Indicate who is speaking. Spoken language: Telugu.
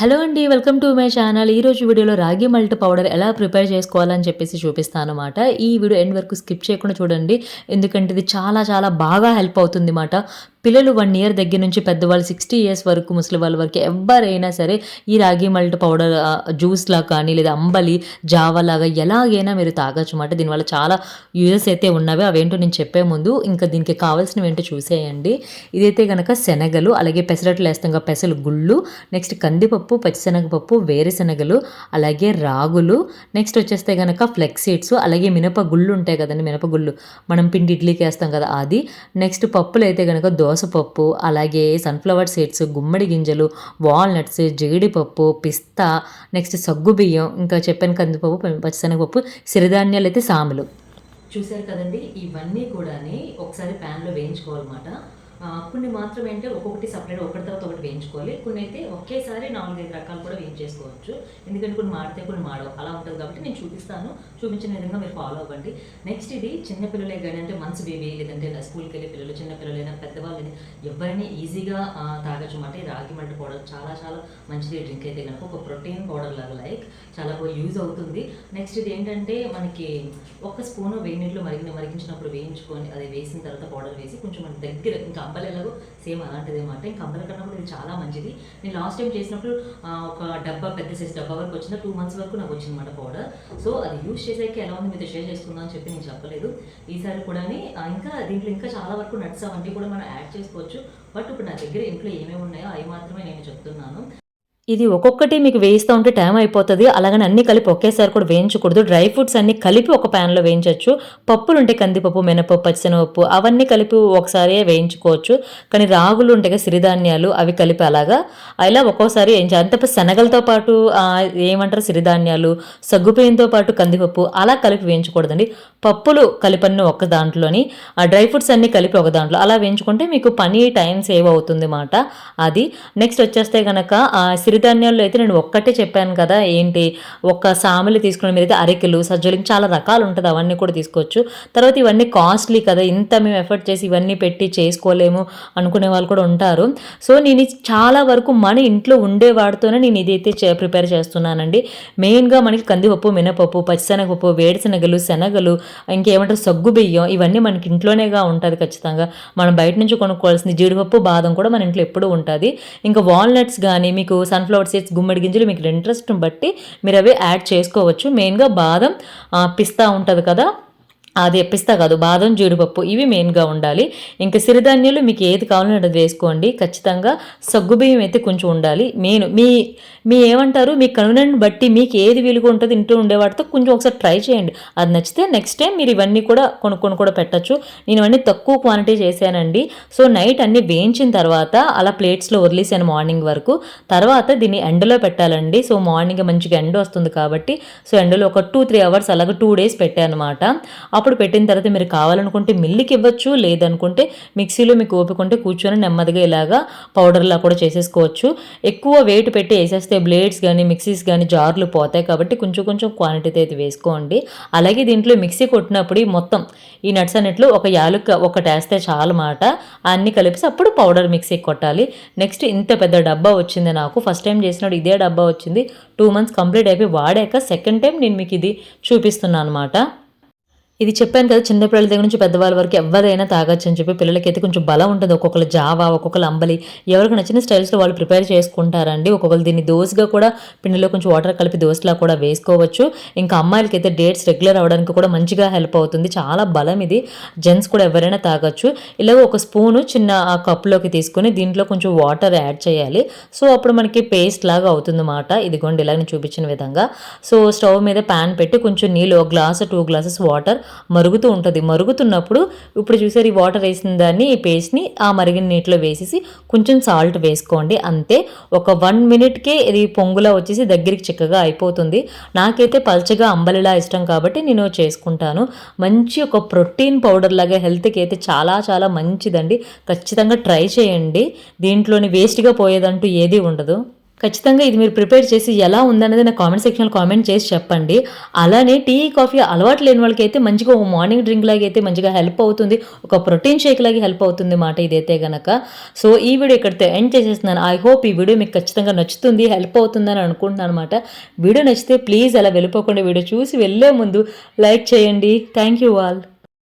Speaker 1: హలో అండి వెల్కమ్ టు మై ఛానల్. ఈరోజు వీడియోలో రాగి మల్ట్ పౌడర్ ఎలా ప్రిపేర్ చేసుకోవాలని చెప్పేసి చూపిస్తాను అనమాట ఈ వీడియో ఎండ్ వరకు స్కిప్ చేయకుండా చూడండి. ఎందుకంటే ఇది చాలా చాలా బాగా హెల్ప్ అవుతుంది అన్నమాట పిల్లలు వన్ ఇయర్ దగ్గర నుంచి పెద్దవాళ్ళు సిక్స్టీ ఇయర్స్ వరకు ముసలి వాళ్ళ వరకు ఎవరైనా సరే ఈ రాగి మల్ట్ పౌడర్ జ్యూస్లా కానీ లేదా అంబలి జావా లాగా ఎలాగైనా మీరు తాగొచ్చు అన్నమాట. దీనివల్ల చాలా యూజెస్ అయితే ఉన్నవి. అవేంటో నేను చెప్పే ముందు ఇంకా దీనికి కావాల్సినవి ఏంటో చూసేయండి. ఇదైతే కనుక శనగలు అలాగే పెసరట్లు వేస్తాం పెసలు గుళ్ళు. నెక్స్ట్ కందిపప్పు పచ్చిశనగపప్పు వేరుశనగలు అలాగే రాగులు. నెక్స్ట్ వచ్చేస్తే కనుక ఫ్లెక్స్ సీడ్స్ అలాగే మినప గుళ్ళు ఉంటాయి కదండి మినప గుళ్ళు. మనం పిండి ఇడ్లీకి వేస్తాం కదా అది. నెక్స్ట్ పప్పులు అయితే కనుక దోసపప్పు అలాగే సన్ఫ్లవర్ సీడ్స్ గుమ్మడి గింజలు వాల్నట్స్ జీడిపప్పు పిస్తా నెక్స్ట్ సగ్గు బియ్యం ఇంకా చెప్పాను కందిపప్పు పచ్చిశనగపప్పు సిరిధాన్యాలు అయితే సాములు చూశారు కదండి ఇవన్నీ కూడా ఒకసారి ప్యాన్లో వేయించుకోవాలన్నమాట. కొన్ని మాత్రం ఏంటంటే ఒక్కొక్కటి సపరేట్ ఒకటి తర్వాత ఒకటి వేయించుకోవాలి. కొన్ని అయితే ఒకేసారి నాలుగైదు రకాలు కూడా వేయించేసుకోవచ్చు. ఎందుకంటే కొన్ని మాడితే కొన్ని మాడవు. అలా ఉంటుంది కాబట్టి నేను చూపిస్తాను. చూపించిన విధంగా మీరు ఫాలో అవ్వండి. నెక్స్ట్ ఇది చిన్న పిల్లలే కానీ అంటే మంత్స్ బేబీ లేదంటే స్కూల్కి వెళ్ళే పిల్లలు చిన్న పిల్లలైనా పెద్దవాళ్ళని ఎవరైనా ఈజీగా తాగొచ్చు. అన్నమాట ఈ రాగి మంట పౌడర్ చాలా చాలా మంచిది. డ్రింక్ అయితే కనుక ఒక ప్రోటీన్ పౌడర్ లాగా లైక్ చాలా బాగా యూజ్ అవుతుంది. నెక్స్ట్ ఇది ఏంటంటే మనకి ఒక స్పూన్ వేడి నీళ్ళు మరిగిన మరిగించినప్పుడు వేయించుకొని అది వేసిన తర్వాత పౌడర్ వేసి కొంచెం మన దగ్గర ఇంకా కంపలు ఎలాగో సేమ్ అలాంటిది అనమాట ఇంకా అంబలి కన్నా కూడా ఇది చాలా మంచిది. నేను లాస్ట్ టైం చేసినప్పుడు ఒక డబ్బా పెద్ద సైజ్ డబ్బా వరకు వచ్చిన టూ మంత్స్ వరకు నాకు వచ్చింది అనమాట పౌడర్ సో అది యూజ్ చేసేకి ఎలా ఉంది మీతో షేర్ చేసుకుందాం అని చెప్పి నేను చెప్పలేదు. ఈసారి కూడా ఇంకా దీంట్లో ఇంకా చాలా వరకు నట్స్ అవన్నీ కూడా మనం యాడ్ చేసుకోవచ్చు. బట్ ఇప్పుడు నా దగ్గర ఇంట్లో ఏమేమి ఉన్నాయో అవి మాత్రమే నేను చెప్తున్నాను. ఇది ఒక్కొక్కటి మీకు వేయిస్తూ ఉంటే టైం అయిపోతుంది. అలాగని అన్ని కలిపి ఒకేసారి కూడా వేయించకూడదు. డ్రై ఫ్రూట్స్ అన్ని కలిపి ఒక ప్యాన్లో వేయించవచ్చు పప్పులు ఉంటే కందిపప్పు మినపప్పు పచ్చనపప్పు అవన్నీ కలిపి ఒకసారి వేయించుకోవచ్చు. కానీ రాగులు ఉంటాయి సిరిధాన్యాలు అవి కలిపి అలాగా. ఇలా ఒక్కోసారి వేయించాలి అంత శనగలతో పాటు ఏమంటారు సిరిధాన్యాలు సగ్గుబియ్యంతో పాటు కందిపప్పు అలా కలిపి వేయించకూడదండి. పప్పులు కలిపన్ని ఒక దాంట్లోని ఆ డ్రై ఫ్రూట్స్ అన్ని కలిపి ఒక దాంట్లో అలా వేయించుకుంటే మీకు పని టైం సేవ్ అవుతుంది అన్నమాట అది. నెక్స్ట్ వచ్చేస్తే కనుక సిరి సిరిధాన్యాల్లో అయితే నేను ఒక్కటే చెప్పాను కదా ఏంటి? ఒక్క సాములు తీసుకున్న మీరైతే అరికెలు సజ్జలు చాలా రకాలు ఉంటుంది అవన్నీ కూడా తీసుకోవచ్చు. తర్వాత ఇవన్నీ కాస్ట్లీ కదా ఇంత మేము ఎఫర్ట్ చేసి ఇవన్నీ పెట్టి చేసుకోలేము అనుకునే వాళ్ళు కూడా ఉంటారు. సో నేను చాలా వరకు మన ఇంట్లో ఉండే వాడితోనే నేను ఇదైతే చే- ప్రిపేర్ చేస్తున్నానండి. మెయిన్గా మనకి కందిపప్పు మినపప్పు పచ్చిశనగపప్పు వేరుశనగలు శనగలు ఇంకేమంటారు సగ్గు బియ్యం ఇవన్నీ మనకి ఇంట్లోనేగా ఉంటుంది ఖచ్చితంగా. మనం బయట నుంచి కొనుక్కోవాల్సింది జీడిపప్పు బాదం కూడా మన ఇంట్లో ఎప్పుడూ ఉంటుంది. ఇంకా వాల్నట్స్ కానీ మీకు సన్ఫ్లవర్ సీడ్స్ గుమ్మడి గింజలు మీకు ఇంట్రెస్ట్ని బట్టి మీరు అవి యాడ్ చేసుకోవచ్చు. మెయిన్గా బాదం పిస్తా ఉంటుంది కదా అది ఎప్పిస్తా కాదు. బాదం జీడిపప్పు ఇవి మెయిన్గా ఉండాలి. ఇంకా సిరిధాన్యాలు మీకు ఏది కావాలంటే అది వేసుకోండి. ఖచ్చితంగా సగ్గుబియ్యం అయితే కొంచెం ఉండాలి. మెయిన్ మీ మీ ఏమంటారు? మీ కన్వీనియంట్ బట్టి మీకు ఏది వీలుగా ఉంటుంది ఇంట్లో ఉండేవాటితో కొంచెం ఒకసారి ట్రై చేయండి. అది నచ్చితే నెక్స్ట్ టైం మీరు ఇవన్నీ కూడా కొనుక్కొని కూడా పెట్టచ్చు. నేను ఇవన్నీ తక్కువ క్వాంటిటీ చేశానండి. సో నైట్ అన్ని వేయించిన తర్వాత అలా ప్లేట్స్లో వదిలేసాను మార్నింగ్ వరకు. తర్వాత దీన్ని ఎండలో పెట్టాలండి. సో మార్నింగ్ మంచిగా ఎండ వస్తుంది కాబట్టి. సో ఎండలో ఒక టూ త్రీ అవర్స్ అలాగే టూ డేస్ పెట్టాను అనమాట అప్పుడు పెట్టిన తర్వాత మీరు కావాలనుకుంటే మిల్లికి ఇవ్వచ్చు లేదనుకుంటే మిక్సీలో మీకు ఓపిక ఉంటే కూర్చొని నెమ్మదిగా ఇలాగా పౌడర్లా కూడా చేసేసుకోవచ్చు. ఎక్కువ వెయిట్ పెట్టి వేసేస్తే బ్లేడ్స్ కానీ మిక్సీస్ కానీ జార్లు పోతాయి కాబట్టి కొంచెం కొంచెం క్వాంటిటీ అయితే వేసుకోండి. అలాగే దీంట్లో మిక్సీ కొట్టినప్పుడు మొత్తం ఈ నట్స్ అన్నిట్లో ఒక యాలుక్క ఒకటి వేస్తే చాలు మాట. అన్నీ కలిపి అప్పుడు పౌడర్ మిక్సీ కొట్టాలి. నెక్స్ట్ ఇంత పెద్ద డబ్బా వచ్చింది నాకు. ఫస్ట్ టైం చేసినప్పుడు ఇదే డబ్బా వచ్చింది. టూ మంత్స్ కంప్లీట్ అయిపోయి వాడాక సెకండ్ టైం నేను మీకు ఇది చూపిస్తున్నాను అనమాట ఇది చెప్పాను కదా చిన్నపిల్లల దగ్గర నుంచి పెద్దవాళ్ళ వరకు ఎవరైనా తాగొచ్చు అని చెప్పి పిల్లలకైతే కొంచెం బలం ఉంటుంది. ఒక్కొక్కరు జావా ఒక్కొక్కరు అంబలి ఎవరికి నచ్చిన స్టైల్స్లో వాళ్ళు ప్రిపేర్ చేసుకుంటారండి. ఒక్కొక్కరు దీన్ని దోశగా కూడా పిండిలో కొంచెం వాటర్ కలిపి దోశలా కూడా వేసుకోవచ్చు. ఇంకా అమ్మాయిలకి అయితే డేట్స్ రెగ్యులర్ అవడానికి కూడా మంచిగా హెల్ప్ అవుతుంది. చాలా బలం ఇది. జెంట్స్ కూడా ఎవరైనా తాగొచ్చు. ఇలాగ ఒక స్పూను చిన్న కప్లోకి తీసుకొని దీంట్లో కొంచెం వాటర్ యాడ్ చేయాలి. సో అప్పుడు మనకి పేస్ట్ లాగా అవుతుంది అన్నమాట ఇదిగోండి ఇలా నేను చూపించిన విధంగా. సో స్టవ్ మీద ప్యాన్ పెట్టి కొంచెం నీళ్ళు ఒక గ్లాస్ టూ గ్లాసెస్ వాటర్ మరుగుతూ ఉంటుంది. మరుగుతున్నప్పుడు ఇప్పుడు చూసారు ఈ వాటర్ వేసిన దాన్ని ఈ పేస్ట్ని ఆ మరిగిన నీటిలో వేసేసి కొంచెం సాల్ట్ వేసుకోండి. అంతే ఒక వన్ మినిట్కే ఇది పొంగులా వచ్చేసి దగ్గరికి చిక్కగా అయిపోతుంది. నాకైతే పల్చగా అంబలిలా ఇష్టం కాబట్టి నేను చేసుకుంటాను. మంచి ఒక ప్రోటీన్ పౌడర్ లాగా హెల్త్కి అయితే చాలా చాలా మంచిదండి. ఖచ్చితంగా ట్రై చేయండి. దీంట్లోని వేస్ట్గా పోయేదంటూ ఏదీ ఉండదు. ఖచ్చితంగా ఇది మీరు ప్రిపేర్ చేసి ఎలా ఉందనేది నా కామెంట్ సెక్షన్లో కామెంట్ చేసి చెప్పండి. అలానే టీ కాఫీ అలవాటు లేని వాళ్ళకి అయితే మంచిగా ఒక మార్నింగ్ డ్రింక్ లాగా అయితే మంచిగా హెల్ప్ అవుతుంది. ఒక ప్రోటీన్ షేక్ లాగా హెల్ప్ అవుతుంది మాట ఇదైతే గనక. సో ఈ వీడియో ఇక్కడితో ఎండ్ చేసేస్తున్నాను. ఐ హోప్ ఈ వీడియో మీకు ఖచ్చితంగా నచ్చుతుంది హెల్ప్ అవుతుందని అనుకుంటున్నాను అనమాట వీడియో నచ్చితే ప్లీజ్ అలా వెళ్ళిపోకుండా వీడియో చూసి వెళ్ళే ముందు లైక్ చేయండి. Thank you all